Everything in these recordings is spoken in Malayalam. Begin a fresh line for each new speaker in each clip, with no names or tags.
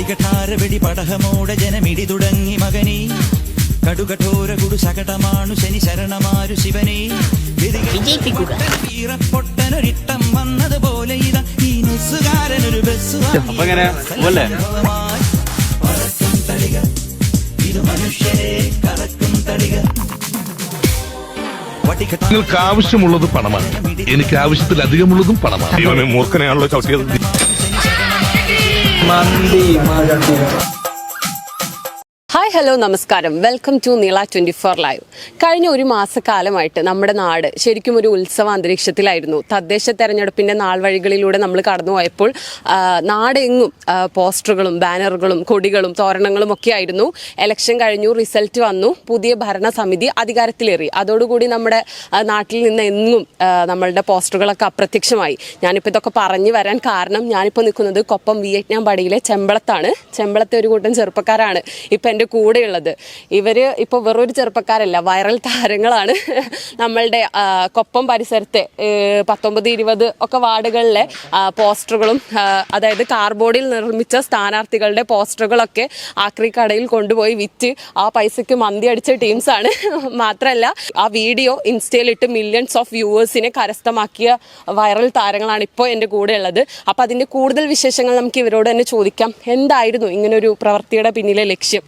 വടികഠാര വെടി പടഹമോടെ ജനമിടി തുടങ്ങി മകനെ. കടുകഠോര കുടു ശകടമാണു ശനി ശരണമാരു ശിവനെ. വീറപ്പൊട്ടനൊരിട്ടം വന്നതുപോലെ ഇതാ ഈ നെസ്സുകാരനൊരു ബസ് പറക്കും ഇത് മനുഷ്യരെ കറക്കും
നിങ്ങൾക്ക് ആവശ്യമുള്ളത് പണമാണ്. എനിക്ക് ആവശ്യത്തിലധികമുള്ളതും പണമാണ്. ഇവനെ മൂർഖനെയാണല്ലോ ചവിട്ടിയത്.
মান্দি মান্দি ഹായ് ഹലോ നമസ്കാരം. വെൽക്കം ടു നീള ട്വന്റി ഫോർ ലൈവ് കഴിഞ്ഞ ഒരു മാസക്കാലമായിട്ട് നമ്മുടെ നാട് ശരിക്കും ഒരു ഉത്സവ അന്തരീക്ഷത്തിലായിരുന്നു. തദ്ദേശ തെരഞ്ഞെടുപ്പിന്റെ നാൾ വഴികളിലൂടെ നമ്മൾ കടന്നുപോയപ്പോൾ നാടെങ്ങും പോസ്റ്ററുകളും ബാനറുകളും കൊടികളും തോരണങ്ങളും ഒക്കെ ആയിരുന്നു. എലക്ഷൻ കഴിഞ്ഞു റിസൾട്ട് വന്നു പുതിയ ഭരണസമിതി അധികാരത്തിലേറി. അതോടുകൂടി നമ്മുടെ നാട്ടിൽ നിന്ന് എങ്ങും നമ്മളുടെ പോസ്റ്ററുകളൊക്കെ അപ്രത്യക്ഷമായി. ഞാനിപ്പോൾ ഇതൊക്കെ പറഞ്ഞു വരാൻ കാരണം ഞാനിപ്പോൾ നിൽക്കുന്നത് കൊപ്പം വിയറ്റ്നാം പടിയിലെ ചെമ്പളത്താണ്. ചെമ്പളത്തെ ഒരു കൂട്ടം ചെറുപ്പക്കാരാണ്. ഇപ്പം എന്റെ കൂടെയുള്ളത്. ഇവർ ഇപ്പോൾ വെറൊരു ചെറുപ്പക്കാരല്ല വൈറൽ താരങ്ങളാണ്. നമ്മളുടെ കൊപ്പം പരിസരത്തെ പത്തൊമ്പത് ഇരുപത് ഒക്കെ വാർഡുകളിലെ പോസ്റ്ററുകളും അതായത് കാർബോർഡിൽ നിർമ്മിച്ച സ്ഥാനാർത്ഥികളുടെ പോസ്റ്ററുകളൊക്കെ ആക്രി കടയിൽ കൊണ്ടുപോയി വിറ്റ് ആ പൈസയ്ക്ക് മന്തി അടിച്ച ടീംസാണ്. മാത്രമല്ല ആ വീഡിയോ ഇൻസ്റ്റയിലിട്ട് മില്യൺസ് ഓഫ് വ്യൂവേഴ്സിനെ കരസ്ഥമാക്കിയ വൈറൽ താരങ്ങളാണ് ഇപ്പോൾ എന്റെ കൂടെ ഉള്ളത് അപ്പോൾ അതിന്റെ കൂടുതൽ വിശേഷങ്ങൾ നമുക്ക് ഇവരോട് തന്നെ ചോദിക്കാം. എന്തായിരുന്നു ഇങ്ങനൊരു പ്രവൃത്തിയുടെ പിന്നിലെ ലക്ഷ്യം?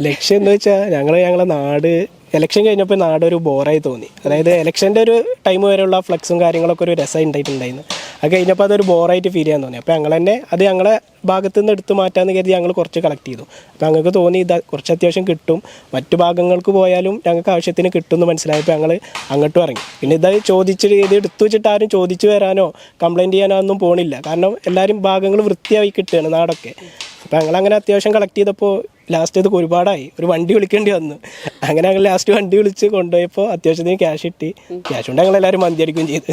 ലക്ഷ്യം എന്താ വെച്ചാൽ ഞങ്ങൾ ഞങ്ങളെ നാട് ഇലക്ഷൻ കഴിഞ്ഞപ്പോൾ നാടൊരു ബോറായി തോന്നി. അതായത് ഇലക്ഷന്റെ ഒരു ടൈം വരെയുള്ള ഫ്ലക്സും കാര്യങ്ങളൊക്കെ ഒരു രസം ഉണ്ടായിട്ടുണ്ടായിരുന്നു. അത് കഴിഞ്ഞപ്പോൾ അതൊരു ബോറായിട്ട് ഫീൽ ചെയ്യാൻ തോന്നി. അപ്പോൾ ഞങ്ങൾ തന്നെ അത് ഞങ്ങളെ ഭാഗത്തു നിന്ന് എടുത്തു മാറ്റാമെന്ന് കരുതി ഞങ്ങൾ കുറച്ച് കളക്ട് ചെയ്തു. അപ്പോൾ ഞങ്ങൾക്ക് തോന്നി ഇത് കുറച്ച് അത്യാവശ്യം കിട്ടും. മറ്റു ഭാഗങ്ങൾക്ക് പോയാലും ഞങ്ങൾക്ക് ആവശ്യത്തിന് കിട്ടും എന്ന് മനസ്സിലായപ്പോൾ ഞങ്ങൾ അങ്ങോട്ടും ഇറങ്ങി. പിന്നെ ഇത് ചോദിച്ച് ഇത് എടുത്തു വെച്ചിട്ട് ആരും ചോദിച്ചു വരാനോ കംപ്ലയിന്റ് ചെയ്യാനോ ഒന്നും പോണില്ല. കാരണം എല്ലാവരും ഭാഗങ്ങൾ വൃത്തിയായി കിട്ടുകയാണ് നാടൊക്കെ. അപ്പോൾ ഞങ്ങൾ അങ്ങനെ അത്യാവശ്യം കളക്ട് ചെയ്തപ്പോൾ ലാസ്റ്റ് ഇതൊക്കെ ഒരുപാടായി. ഒരു വണ്ടി വിളിക്കേണ്ടി വന്നു. അങ്ങനെ ഞങ്ങൾ ലാസ്റ്റ് വണ്ടി വിളിച്ച് കൊണ്ടുപോയപ്പോൾ അത്യാവശ്യത്തിന് ക്യാഷ് കിട്ടി. ക്യാഷ് കൊണ്ട് ഞങ്ങൾ എല്ലാവരും മന്തി അടിക്കുകയും ചെയ്തു.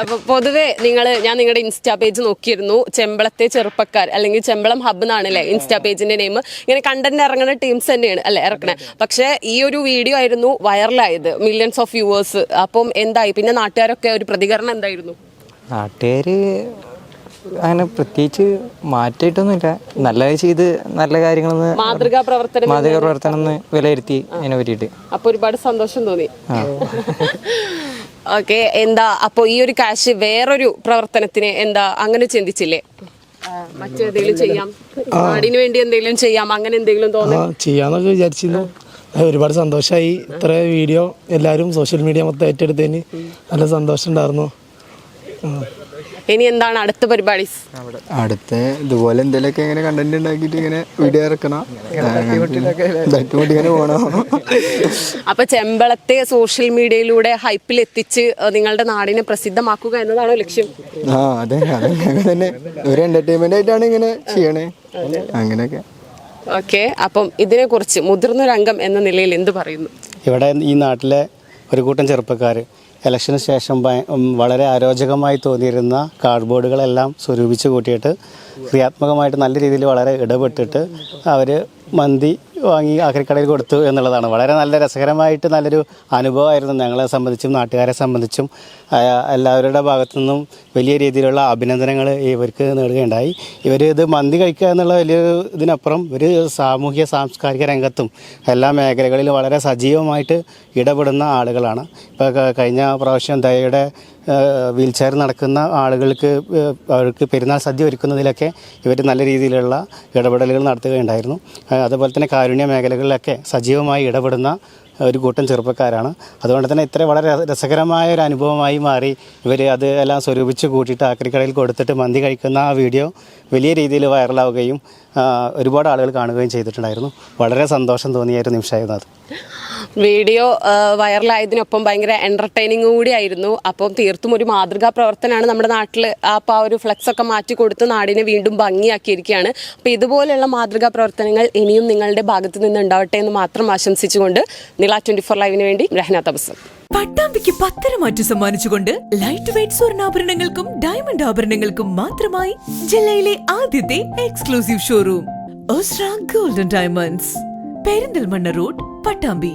അപ്പോൾ അപ്പൊ പൊതുവെ നിങ്ങൾ ഞാൻ നിങ്ങളുടെ ഇൻസ്റ്റാ പേജ് നോക്കിയിരുന്നു. ചെമ്പളത്തെ ചെറുപ്പക്കാർ അല്ലെങ്കിൽ ചെമ്പളം ഹബ് എന്നാണ് അല്ലേ ഇൻസ്റ്റാ പേജിന്റെ നെയിം ഇങ്ങനെ കണ്ടന്റ് ഇറങ്ങുന്ന ടീംസ് തന്നെയാണ് അല്ലെ ഇറക്കണേ. പക്ഷേ ഈ ഒരു വീഡിയോ ആയിരുന്നു വൈറലായത് മില്യൺസ് ഓഫ് വ്യൂവേഴ്സ് അപ്പം എന്തായി? പിന്നെ നാട്ടുകാരൊക്കെ ഒരു പ്രതികരണം എന്തായിരുന്നു?
നാട്ടുകാർ അങ്ങനെ പ്രത്യേകിച്ച് മാറ്റായിട്ടൊന്നുമില്ല. നല്ല ചെയ്ത് നല്ല കാര്യങ്ങളൊന്ന്
മാതൃകാ പ്രവർത്തനം
മാതൃക പ്രവർത്തനം എന്ന് വിലയിരുത്തി അതിനെ പറ്റിയിട്ട്.
അപ്പൊ ഒരുപാട് സന്തോഷം തോന്നി. ഓക്കെ എന്താ അപ്പൊ ഈ ഒരു കാശ് വേറൊരു പ്രവർത്തനത്തിന് എന്താ അങ്ങനെ ചിന്തിച്ചില്ലേ? മറ്റെന്തെങ്കിലും ചെയ്യാം. നാടിന് വേണ്ടി എന്തെങ്കിലും ചെയ്യാം. അങ്ങനെ എന്തെങ്കിലും തോന്നി
ആ ചെയ്യാന്നൊക്കെ വിചാരിച്ചിരുന്നു. ഒരുപാട് സന്തോഷമായി ഇത്ര വീഡിയോ എല്ലാവരും സോഷ്യൽ മീഡിയ മൊത്തം ഏറ്റെടുത്തതിന്. നല്ല സന്തോഷം ഉണ്ടായിരുന്നു.
ഇനി എന്താണ് അടുത്ത പരിപാടി?
അടുത്ത ഇതുപോലെ എന്തെങ്കിലുമൊക്കെ ഇങ്ങനെ കണ്ടന്റ് ഉണ്ടാക്കിയിട്ട് ഇങ്ങനെ വീഡിയോ ഇറക്കണം. ഇങ്ങനെ പോകണം
അപ്പൊ ചെമ്പളത്തെ സോഷ്യൽ മീഡിയയിലൂടെ ഹൈപ്പിൽ എത്തിച്ച് നിങ്ങളുടെ നാടിനെ പ്രസിദ്ധമാക്കുക എന്നതാണോ ലക്ഷ്യം?
ആ അതെ അതെ തന്നെ. ഒരു എന്റർടൈൻമെന്റ് ആയിട്ടാണ് ഇങ്ങനെ ചെയ്യണേ. അങ്ങനെയൊക്കെ.
ഓക്കെ അപ്പം ഇതിനെക്കുറിച്ച് മുതിർന്നൊരു അംഗം എന്ന നിലയിൽ എന്ത് പറയുന്നു?
ഇവിടെ ഈ നാട്ടിലെ ഒരു കൂട്ടം ചെറുപ്പക്കാർ ഇലക്ഷന് ശേഷം വളരെ അരോചകമായി തോന്നിയിരുന്ന കാർഡ്ബോർഡുകളെല്ലാം സ്വരൂപിച്ച് കൂട്ടിയിട്ട് ക്രിയാത്മകമായിട്ട് നല്ല രീതിയിൽ വളരെ ഇടപെട്ടിട്ട് അവർ മന്തി വാങ്ങി ആക്രിക്കടയിൽ കൊടുത്തു എന്നുള്ളതാണ്. വളരെ നല്ല രസകരമായിട്ട് നല്ലൊരു അനുഭവമായിരുന്നു. ഞങ്ങളെ സംബന്ധിച്ചും നാട്ടുകാരെ സംബന്ധിച്ചും എല്ലാവരുടെ ഭാഗത്തു നിന്നും വലിയ രീതിയിലുള്ള അഭിനന്ദനങ്ങൾ ഇവർക്ക് നേടുകയുണ്ടായി. ഇവർ ഇത് മന്തി കഴിക്കുക എന്നുള്ള വലിയൊരു ഇതിനപ്പുറം ഒരു സാമൂഹ്യ സാംസ്കാരിക രംഗത്തും എല്ലാ മേഖലകളിലും വളരെ സജീവമായിട്ട് ഇടപെടുന്ന ആളുകളാണ്. ഇപ്പോൾ കഴിഞ്ഞ പ്രാവശ്യം ദയയുടെ വീൽ ചെയർ നടക്കുന്ന ആളുകൾക്ക് അവർക്ക് പെരുന്നാൾ സദ്യ ഒരുക്കുന്നതിലൊക്കെ ഇവർ നല്ല രീതിയിലുള്ള ഇടപെടലുകൾ നടത്തുകയുണ്ടായിരുന്നു. അതുപോലെ തന്നെ കാരുണ്യ മേഖലകളിലൊക്കെ സജീവമായി ഇടപെടുന്ന ഒരു കൂട്ടം ചെറുപ്പക്കാരാണ്. അതുകൊണ്ട് തന്നെ ഇത്ര വളരെ രസകരമായ ഒരു അനുഭവമായി മാറി. ഇവർ അത് എല്ലാം സ്വരൂപിച്ച് കൂട്ടിയിട്ട് ആക്രിക്കടയിൽ കൊടുത്തിട്ട് മന്തി കഴിക്കുന്ന ആ വീഡിയോ വലിയ രീതിയിൽ വൈറലാവുകയും ഒരുപാട് ആളുകൾ കാണുകയും ചെയ്തിട്ടുണ്ടായിരുന്നു. വളരെ സന്തോഷം തോന്നിയ ഒരു നിമിഷമായിരുന്നു അത്.
വീഡിയോ വൈറലായതിനൊപ്പം ഭയങ്കര എന്റർടൈനിങ് കൂടി ആയിരുന്നു. അപ്പം തീർത്തും ഒരു മാതൃകാ പ്രവർത്തനമാണ് നമ്മുടെ നാട്ടിൽ അപ്പോൾ ആ ഒരു ഫ്ലക്സ് ഒക്കെ മാറ്റി കൊടുത്ത് നാടിനെ വീണ്ടും ഭംഗിയാക്കിയിരിക്കുകയാണ്. അപ്പോൾ ഇതുപോലെയുള്ള മാതൃകാ പ്രവർത്തനങ്ങൾ ഇനിയും നിങ്ങളുടെ ഭാഗത്ത് നിന്ന് ഉണ്ടാവട്ടെ എന്ന് മാത്രം ആശംസിച്ചുകൊണ്ട് നിള ട്വന്റി ഫോർ ലൈവിന് വേണ്ടി രഹന
പട്ടാമ്പിക്ക് പത്തരമാറ്റു സമ്മാനിച്ചുകൊണ്ട് ലൈറ്റ് വെയിറ്റ് സ്വർണാഭരണങ്ങൾക്കും ഡയമണ്ട് ആഭരണങ്ങൾക്കും മാത്രമായി ജില്ലയിലെ ആദ്യത്തെ exclusive showroom golden diamonds Perinthalmanna road Pattambi.